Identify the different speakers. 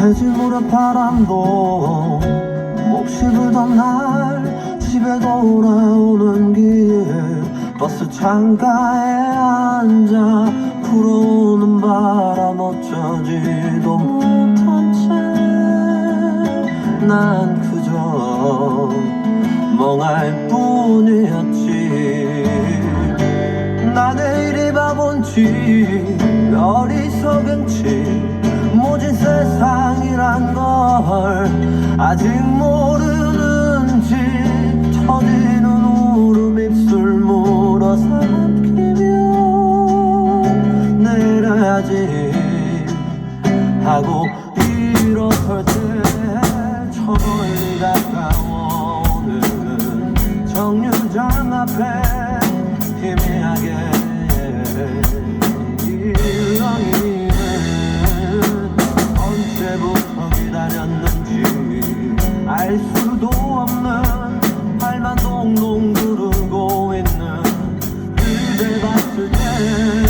Speaker 1: 어느 바람도 몹시 불던 날 집에 돌아오는 길 버스 창가에 앉아 불어오는 바람 어쩌지도 못한 채. 난 그저 멍할 뿐이었지. 나 내일이 바본지 어리석은지 모진 세상이란 걸 아직 모르는지 터지는 울음 입술 물어 삼키며 내려야지 하고 일어설 때저 멀리 다가오는 정류장 앞에 희미하게 알 수도 없는 발만 동동 구르고 있는 그대 봤을 때